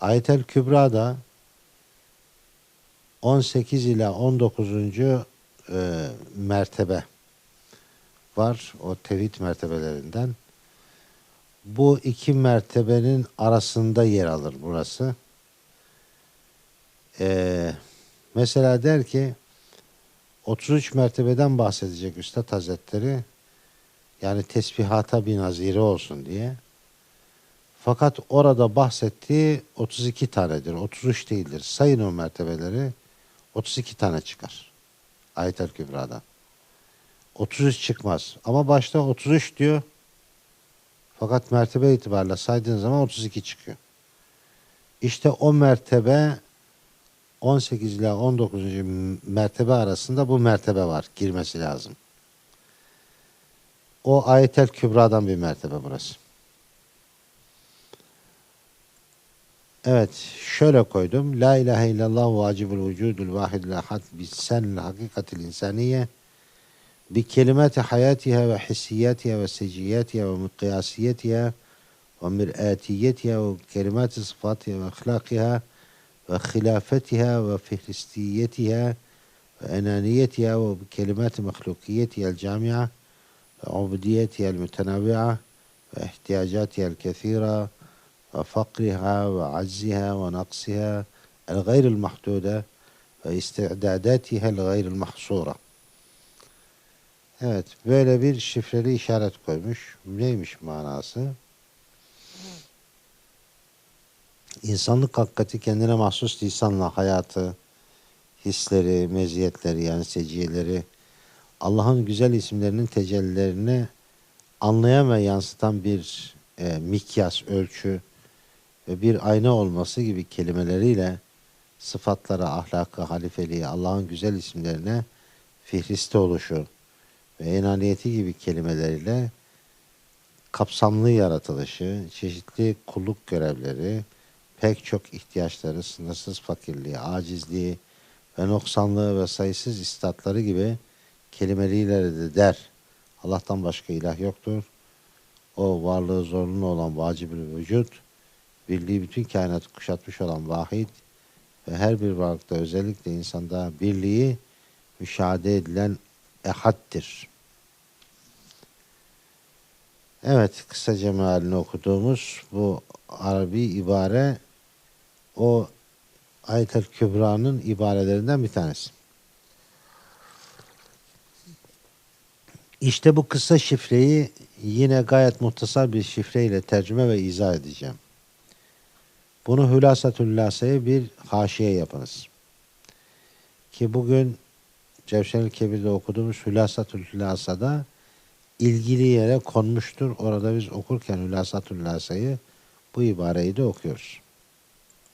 Ayetel Kübra'da 18 ila 19. e, mertebe var. O tevhid mertebelerinden. Bu iki mertebenin arasında yer alır burası. E, mesela der ki 33 mertebeden bahsedecek Üstad Hazretleri. Yani tesbihata bir naziri olsun diye. Fakat orada bahsettiği 32 tanedir. 33 değildir. Sayın o mertebeleri 32 tane çıkar. Ayet-el Kübra'dan. 33 çıkmaz. Ama başta 33 diyor. Fakat mertebe itibariyle saydığın zaman 32 çıkıyor. İşte o mertebe 18 ile 19. mertebe arasında bu mertebe var. Girmesi lazım. O Ayetel Kübra'dan bir mertebe burası. Evet, şöyle koydum. La ilahe illallah vacibul vücudul vahidul ahad bisenil hakikatil insaniye bi kelimati hayatiha ve hissiyatiha ve seciyatiha ve miqyasiyetiha ve mir'atiyetiha ve kelimati sıfatiha ve ahlakiha ve hilafetiha ve fihristiyetiha ve enaniyetiha ve bi kelimati mahlukiyetiha el cami'a ve ubudiyetiha el mütenavi'a ve ihtiyacatiha el kethira وفقرها وعجزها ونقصها الغير المحدودة واستعداداتها الغير المحصورة Evet, böyle bir şifreli işaret koymuş. Neymiş manası? İnsanlık hakikati kendine mahsus lisanla hayatı, hisleri, meziyetleri yani seciyeleri, Allah'ın güzel isimlerinin tecellilerini anlayan ve yansıtan bir e, mikyas, ölçü, ve bir ayna olması gibi kelimeleriyle sıfatlara, ahlaka, halifeliği, Allah'ın güzel isimlerine fihriste oluşu ve enaniyeti gibi kelimeleriyle kapsamlı yaratılışı, çeşitli kulluk görevleri, pek çok ihtiyaçları, sınırsız fakirliği, acizliği ve noksanlığı ve sayısız istatları gibi kelimeleriyle de der. Allah'tan başka ilah yoktur. O varlığı zorunlu olan vacibül vücut, birliği bütün kainatı kuşatmış olan vahid ve her bir varlıkta özellikle insanda birliği müşahede edilen ehaddir. Evet, kısaca mealini okuduğumuz bu Arabi ibare o Ayet-el Kübra'nın ibarelerinden bir tanesi. İşte bu kısa şifreyi yine gayet muhtasar bir şifreyle tercüme ve izah edeceğim. Bunu Hülasatül Lasa'ya bir haşiye yapınız. Ki bugün Cevşen-i Kebir'de okuduğumuz Hülasatül Lasa'da ilgili yere konmuştur. Orada biz okurken Hülasatül Lasa'yı bu ibareyi de okuyoruz.